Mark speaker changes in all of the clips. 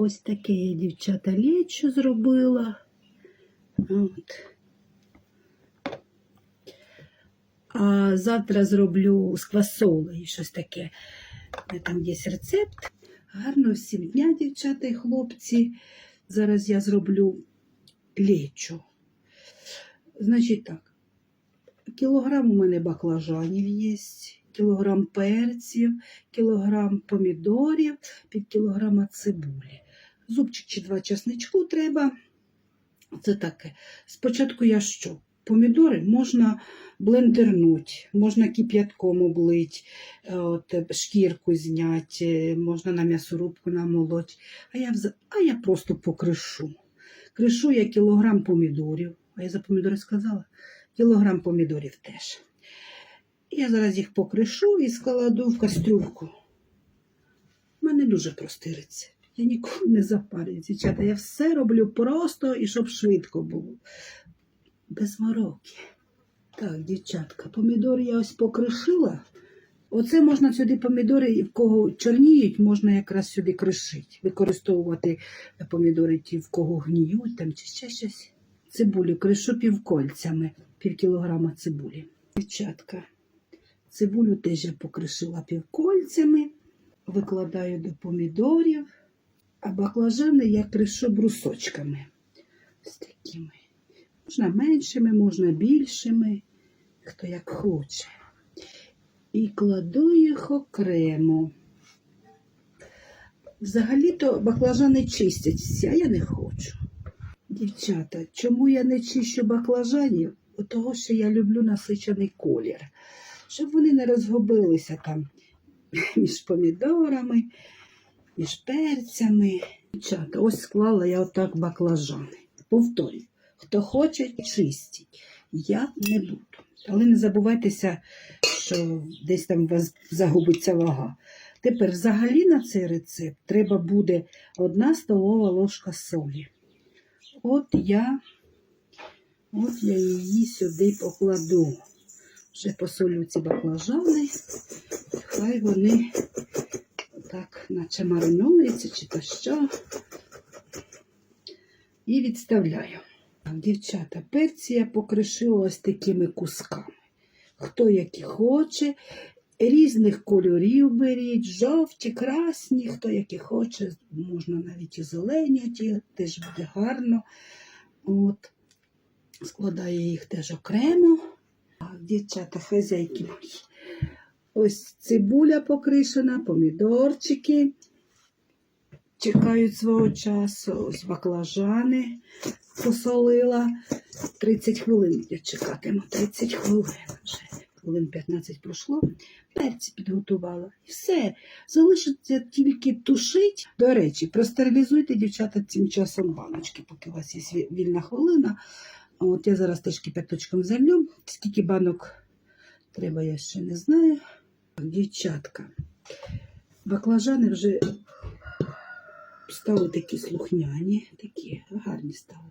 Speaker 1: Ось таке я дівчата лечо зробила. От. А завтра зроблю з квасолею щось таке. Там є рецепт. Гарно всім дня, дівчата і хлопці. Зараз я зроблю лечо. Значить так, кілограм у мене баклажанів є, кілограм перців, кілограм помідорів, пів кілограма цибулі. Зубчик чи два чесничку треба. Це таке. Спочатку я що? Помідори можна блендернути, можна кип'ятком облити, е, от, шкірку зняти, можна на м'ясорубку намолоти. А я, вза- а я просто покришу. Кришу я кілограм помідорів. А я за помідори сказала? Кілограм помідорів теж. Я зараз їх покришу і складу в кастрюльку. У мене дуже простий рецепт. Я ніколи не запарюю, дівчата. Я все роблю просто і щоб швидко було. Без мороки. Так, дівчатка, помідори я ось покришила. Оце можна сюди помідори, в кого чорніють, можна якраз сюди кришити. Використовувати помідори ті, в кого гніють там чи ще щось. Цибулю кришу півкольцями, пів кілограма цибулі. Дівчатка, цибулю теж я покришила півкольцями, викладаю до помідорів, а баклажани я кришу брусочками. Ось такими. Можна меншими, можна більшими, хто як хоче. І кладу їх окремо. Взагалі-то баклажани чистяться, а я не хочу. Дівчата, чому я не чищу баклажанів? От Того, що я люблю насичений колір. Щоб вони не розгубилися там між помідорами, між перцями. Дівчата, ось склала я отак баклажани. Повторюю, хто хоче, чистіть. Я не буду. Але не забувайтеся, що десь там у вас загубиться вага. Тепер взагалі на цей рецепт треба буде одна столова ложка солі. От я, от я її сюди покладу. Вже посолю ці баклажани. Хай вони так, наче маринуються чи то що. І відставляю. Дівчата, перці я покришила ось такими кусками. Хто які хоче, різних кольорів беріть, жовті, красні, хто які хоче, можна навіть і зелені, теж буде гарно. От. Складаю їх теж окремо. Дівчата, хазяйки мої. Ось цибуля покришена, помідорчики. Чекають свого часу. Ось баклажани посолила. 30 хвилин я чекатиму. 30 хвилин вже. Хвилин 15 пройшло. Перці підготувала. І все. Залишиться тільки тушить. До речі, простерилізуйте, дівчата, цим часом баночки, поки у вас є вільна хвилина. От я зараз теж кипяточком залю. Скільки банок треба, я ще не знаю. Дівчатка. Баклажани вже стали такі слухняні, такі гарні стали.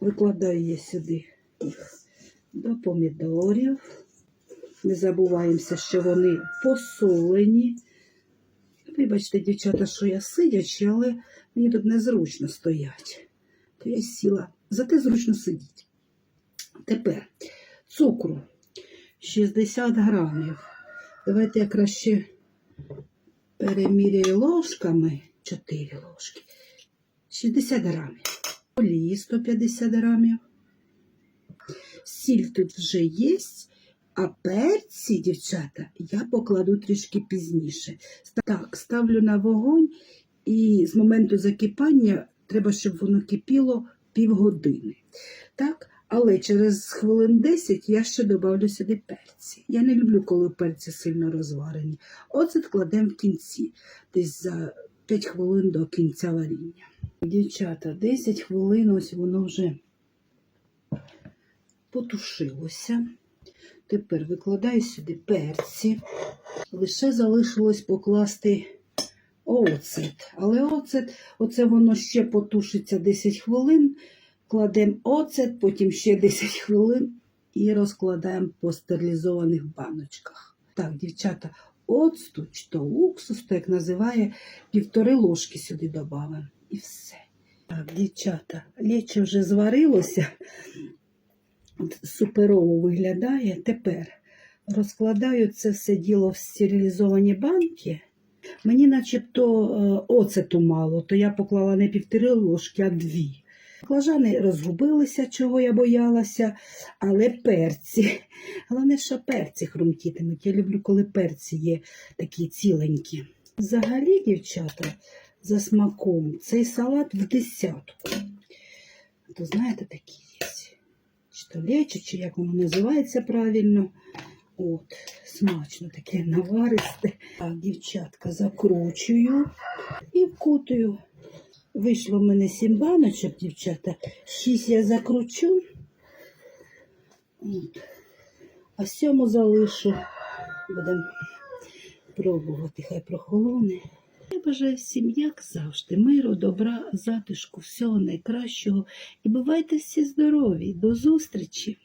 Speaker 1: Викладаю я сюди їх до помідорів. Не забуваємося, що вони посолені. Вибачте, дівчата, що я сидячи, але мені тут незручно стоять. То я сіла. Зате зручно сидіть. Тепер цукру 60 грамів. Давайте я краще переміряю ложками 4 ложки. 60 грамів. Олії 150 грамів. Сіль тут вже є, а перці, дівчата, я покладу трішки пізніше. Так, ставлю на вогонь, і з моменту закипання треба, щоб воно кипіло півгодини. Так? Але через хвилин 10 я ще додавлю сюди перці. Я не люблю, коли перці сильно розварені. Оцет кладемо в кінці, десь за 5 хвилин до кінця варіння. Дівчата, 10 хвилин ось воно вже потушилося. Тепер викладаю сюди перці. Лише залишилось покласти оцет. Але оцет, оце воно ще потушиться 10 хвилин. Кладемо оцет, потім ще 10 хвилин і розкладаємо по стерилізованих баночках. Так, дівчата, оцту, чи то уксус, то як називає, півтори ложки сюди додамо. І все. Так, дівчата, ліче вже зварилося. Суперово виглядає. Тепер розкладаю це все діло в стерилізовані банки. Мені начебто е, оцету мало, то я поклала не півтори ложки, а дві. Баклажани розгубилися, чого я боялася, але перці. Головне, що перці хрумтітимуть. Я люблю, коли перці є такі ціленькі. Взагалі, дівчата, за смаком цей салат в десятку. То знаєте, такі є. Чи то лечо, чи як воно називається правильно. От, смачно таке наваристе. Так, дівчатка, закручую і вкутую. Вийшло в мене сім баночок, дівчата. Шість я закручу. А сьому залишу. Будемо пробувати, хай прохолоне. Я бажаю всім, як завжди, миру, добра, затишку, всього найкращого. І бувайте всі здорові. До зустрічі!